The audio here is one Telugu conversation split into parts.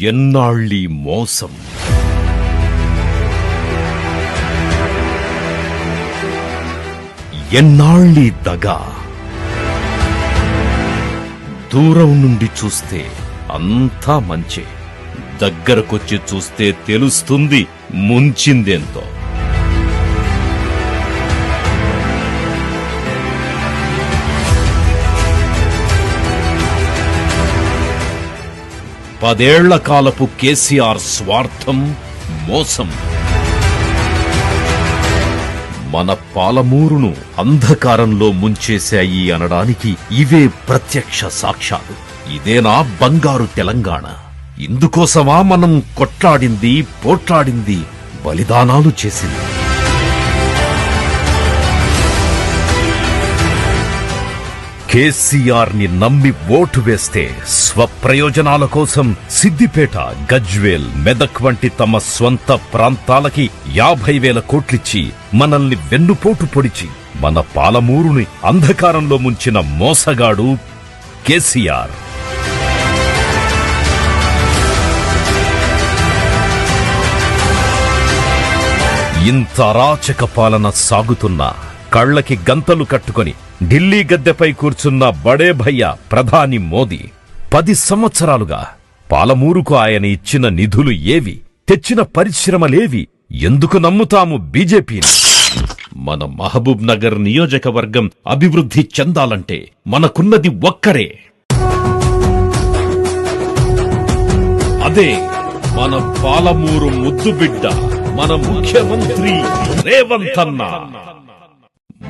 ఎన్నాళ్ళీ మోసం? ఎన్నాళ్ళీ దగా? దూరం నుండి చూస్తే అంతా మంచే. దగ్గరకొచ్చి చూస్తే తెలుస్తుంది ముంచిందేంతో. పదేళ్ళ కాలపు కేసీఆర్ స్వార్థం మోసం. మన పాలమూరును అంధకారంలో ముంచేశాయి అనడానికి ఇవే ప్రత్యక్ష సాక్ష్యాలు. ఇదేనా బంగారు తెలంగాణ? ఇందుకోసమా మనం కొట్లాడింది పోట్లాడింది బలిదానాలు చేసింది? కేసీఆర్ని నమ్మి ఓటు వేస్తే స్వప్రయోజనాల కోసం సిద్దిపేట గజ్వేల్ మెదక్ వంటి తమ స్వంత ప్రాంతాలకి యాభై వేల కోట్లిచ్చి మనల్ని వెన్నుపోటు పొడిచి మన పాలమూరుని అంధకారంలో ముంచిన మోసగాడు కేసీఆర్. ఇంత అరాచక పాలన సాగుతున్నా కళ్ళకి గంతలు కట్టుకొని ఢిల్లీ గద్దెపై కూర్చున్న బడే భయ్య ప్రధాని మోదీ. పది సంవత్సరాలుగా పాలమూరుకు ఆయన ఇచ్చిన నిధులు ఏవి? తెచ్చిన పరిశ్రమలేవి? ఎందుకు నమ్ముతాము బీజేపీని? మన మహబూబ్ నగర్ నియోజకవర్గం అభివృద్ధి చెందాలంటే మనకున్నది ఒక్కరే. అదే మన పాలమూరు ముద్దుబిడ్డ మన ముఖ్యమంత్రి రేవంత్ అన్న.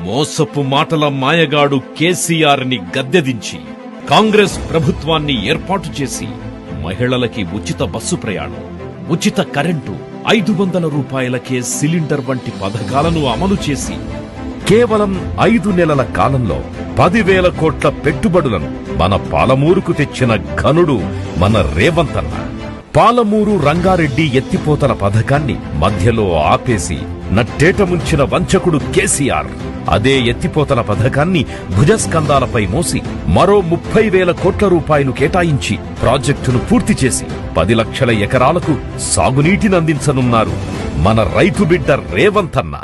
మోసపు మాటల మాయగాడు కేసీఆర్ని గద్దెదించి కాంగ్రెస్ ప్రభుత్వాన్ని ఏర్పాటు చేసి మహిళలకి ఉచిత బస్సు ప్రయాణం ఉచిత కరెంటు ఐదు వందల రూపాయలకే సిలిండర్ వంటి పథకాలను అమలు చేసి కేవలం ఐదు నెలల కాలంలో పదివేల కోట్ల పెట్టుబడులను మన పాలమూరుకు తెచ్చిన ఘనుడు మన రేవంతన్న. పాలమూరు రంగారెడ్డి ఎత్తిపోతల పథకాన్ని మధ్యలో ఆపేసి నట్టేట ముంచిన వంచకుడు కేసీఆర్. అదే ఎత్తిపోతల పథకాన్ని భుజస్కందాలపై మోసి మరో ముప్పై వేల కోట్ల రూపాయలు కేటాయించి ప్రాజెక్టును పూర్తి చేసి పది లక్షల ఎకరాలకు సాగునీటిని అందించనున్నారు మన రైతు బిడ్డ రేవంతన్నా.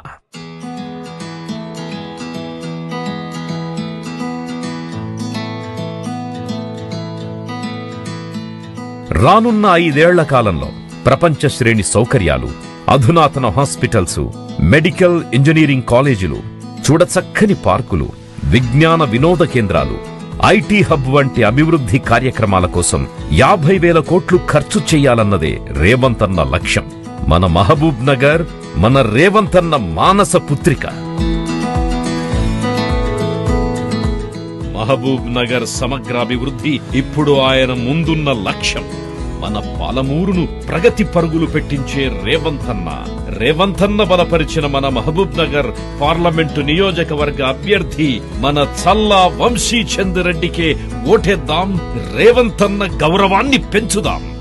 రానున్న ఐదేళ్ళ కాలంలో ప్రపంచ శ్రేణి సౌకర్యాలు అధునాతన హాస్పిటల్స్ మెడికల్ ఇంజనీరింగ్ కాలేజీలు చూడచక్కని పార్కులు విజ్ఞాన వినోద కేంద్రాలు ఐటీ హబ్ వంటి అభివృద్ధి కార్యక్రమాల కోసం యాభై వేల కోట్లు ఖర్చు చేయాలన్నదే రేవంతన్న లక్ష్యం. మన మహబూబ్ నగర్ మన రేవంతన్న మానస పుత్రిక. మహబూబ్ నగర్ సమగ్రాభివృద్ధి ఇప్పుడు ఆయన ముందున్న లక్ష్యం. మన పాలమూరును ప్రగతి పరుగులు పెట్టించే రేవంతన్న. రేవంతన్న బలపరిచిన మన మహబూబ్ నగర్ పార్లమెంటు నియోజకవర్గ అభ్యర్థి మన చల్లా వంశీ చంద్రెడ్డికే ఓటేద్దాం రేవంతన్న గౌరవాన్ని పెంచుదాం.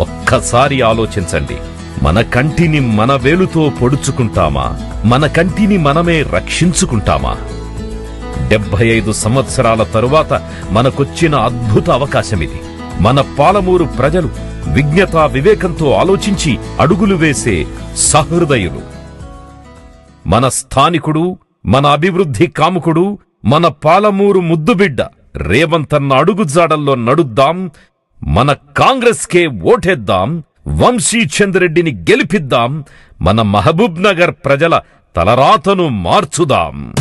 ఒక్కసారి ఆలోచించండి. మన కంటిని మన వేలుతో పొడుచుకుంటామా? మన కంటిని మనమే రక్షించుకుంటామా? డెబ్బై ఐదు సంవత్సరాల తరువాత మనకొచ్చిన అద్భుత అవకాశమిది. మన పాలమూరు ప్రజలు విజ్ఞత వివేకంతో ఆలోచించి అడుగులు వేసే సహృదయులు. మన స్థానికుడు మన అభివృద్ధి కాముకుడు మన పాలమూరు ముద్దుబిడ్డ రేవంతన్న అడుగుజాడల్లో నడుద్దాం మన కాంగ్రెస్కే ఓటేద్దాం వంశీ చంద్రెడ్డిని గెలిపిద్దాం మన మహబూబ్ నగర్ ప్రజల తలరాతను మార్చుదాం.